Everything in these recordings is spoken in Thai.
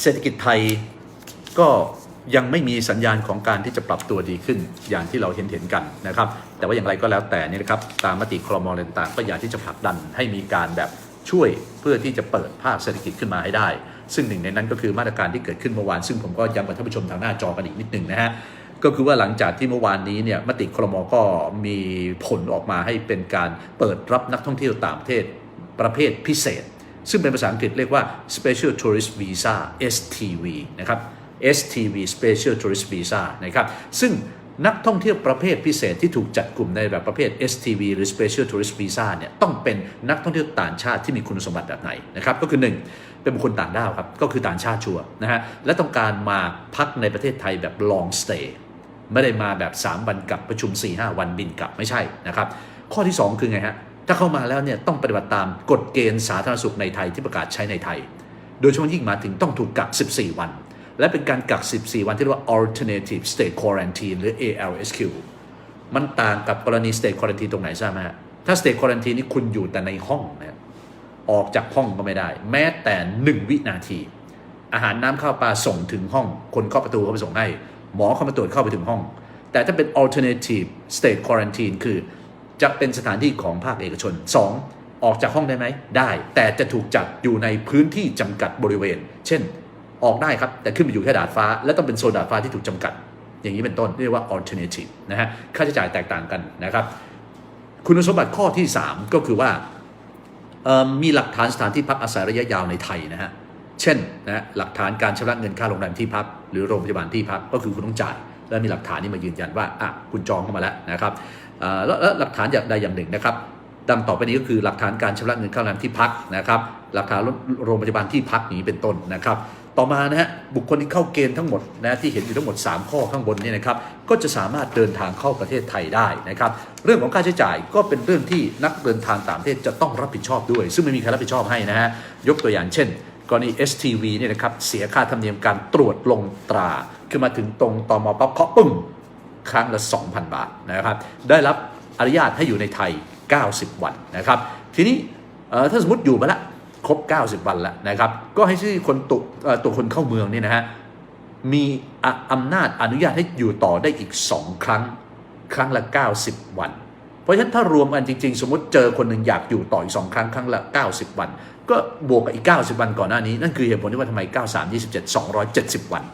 เศรษฐกิจไทยก็ยังไม่มีสัญญาณของการที่จะปรับตัวดีขึ้นอย่างที่เราเห็นเห็นๆกันนะครับ แต่ว่าอย่างไรก็แล้วแต่นี่นะครับตามมติครมอต่างๆ ก็อยากที่จะผลักดันให้มีการแบบช่วยเพื่อที่จะเปิดภาคเศรษฐกิจขึ้นมาให้ได้ ซึ่งหนึ่งในนั้นก็คือมาตรการที่เกิดขึ้นเมื่อวาน ซึ่งผมก็ย้ำกับท่านผู้ชมทางหน้าจอกันอีกนิดหนึ่งนะฮะก็คือว่าหลังจากที่เมื่อวานนี้เนี่ยมติครมอก็มีผลออกมาให้เป็นการเปิดรับนักท่องเที่ยวต่างประเทศประเภทพิเศษ ซึ่งเป็นภาษาอังกฤษเรียกว่า Special Tourist Visa STV นะครับ STV Special Tourist Visa นะครับ ซึ่งนักท่องเที่ยวประเภทพิเศษที่ถูกจัดกลุ่มในแบบประเภท STV หรือ Special Tourist Visa เนี่ยต้องเป็นนักท่องเที่ยวต่างชาติที่มีคุณสมบัติแบบไหนนะครับ ก็คือ 1 เป็นบุคคลต่างด้าวครับ ก็คือต่างชาติชัวนะฮะ และต้องการมาพักในประเทศไทยแบบ long stay ไม่ได้มาแบบ 3 วันกลับประชุม 4-5 วันบินกลับไม่ใช่นะครับ ข้อที่ 2 คือไงฮะ ถ้าเข้ามาแล้วเนี่ยต้องปฏิบัติตามกฎเกณฑ์สาธารณสุขในไทยที่ประกาศใช้ในไทย โดยเฉพาะยิ่งมาถึงต้องถูกกัก 14 วัน และเป็นการกัก 14 วันที่เรียกว่า alternative state quarantine หรือ ALSQ มันต่างกับกรณี state quarantine ตรงไหนทราบไหมฮะถ้า state quarantine นี่คุณอยู่แต่ในห้องนะออกจากห้องก็ไม่ได้ แม้แต่ 1 วินาที อาหารน้ำข้าวปลาส่งถึงห้อง คนเคาะประตูเข้าไปส่งให้ หมอเข้ามาตรวจเข้าไปถึงห้อง แต่ถ้าเป็น alternative state quarantine คือ จะเป็นสถานที่ของภาคเอกชน 2. ออกจากห้องได้ไหม ได้ แต่จะถูกจัดอยู่ในพื้นที่จำกัดบริเวณ เช่น ออกได้ครับ แต่ขึ้นไปอยู่แค่ดาดฟ้า และต้องเป็นโซนดาดฟ้าที่ถูกจำกัด อย่างนี้เป็นต้น เรียกว่า alternative นะฮะ ค่าใช้จ่ายแตกต่างกันนะครับ คุณสมบัติข้อที่ 3 ก็คือว่ามมีหลักฐานสถานที่พักอาศัยระยะยาวในไทยนะฮะ เช่นนะฮะหลักฐานการชำระเงินค่าโรงแรมที่พัก หรือโรงพยาบาลที่พักก็คือคุณต้องจ่าย และมีหลักฐานนี้มายืนยันว่าอะคุณจองเข้ามาแล้วนะครับแล้วหลักฐานอย่างใดอย่างหนึ่งนะครับดังต่อไปนี้ก็คือหลักฐานการชำระเงินค่าโรงที่พักนะครับหลักฐานโรงพยาบาลที่พักนี้เป็นต้นนะครับ ต่อมานะฮะบุคคลที่เข้าเกณฑ์ทั้งหมดนะที่เห็นอยู่ทั้งหมด 3 ข้อข้างบนนี่นะครับก็จะสามารถเดินทางเข้าประเทศไทยได้นะครับเรื่องของค่าใช้จ่ายก็เป็นเรื่องที่นักเดินทางต่างประเทศจะต้องรับผิดชอบด้วย ซึ่งไม่มีใครรับผิดชอบให้นะฮะยกตัวอย่างเช่น กรณี STV เนี่ยนะครับเสียค่าธรรมเนียมการตรวจลงตราคือมาถึงตรงตอมอปั๊บเคาะปึ้งครั้งละ 2,000 บาทนะครับ ได้รับอนุญาตให้อยู่ในไทย 90 วันนะครับ ทีนี้ถ้าสมมติอยู่มาละครบ 90 วันแล้วนะครับ ก็ให้ชื่อคนตุตัวคนเข้าเมืองเนี่ยนะฮะมีออำนาจอนุญาตให้อยู่ต่อได้อีก 2 ครั้ง ครั้งละ 90 วัน เพราะฉะนั้นถ้ารวมกันจริง ๆ สมมติเจอคนหนึ่งอยากอยู่ต่ออีก2ครั้งครั้งละ 90 วัน ก็บวกกับอีก 90 วันก่อนหน้านี้ นั่นคือเหตุผลที่ว่าทำไม 93 27 270 วัน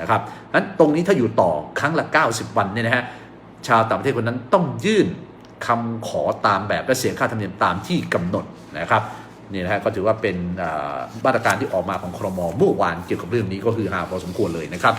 นะครับนั้นตรงนี้ถ้าอยู่ต่อครั้งละ 90 วันเนี่ยนะฮะชาวต่างประเทศคนนั้นต้องยื่นคำขอตามแบบและเสียค่าธรรมเนียมตามที่กำหนดนะครับนี่นะฮะก็ถือว่าเป็นมาตรการที่ออกมาของครมเมื่อวานเกี่ยวกับเรื่องนี้ก็คือหาพอสมควรเลยนะครับ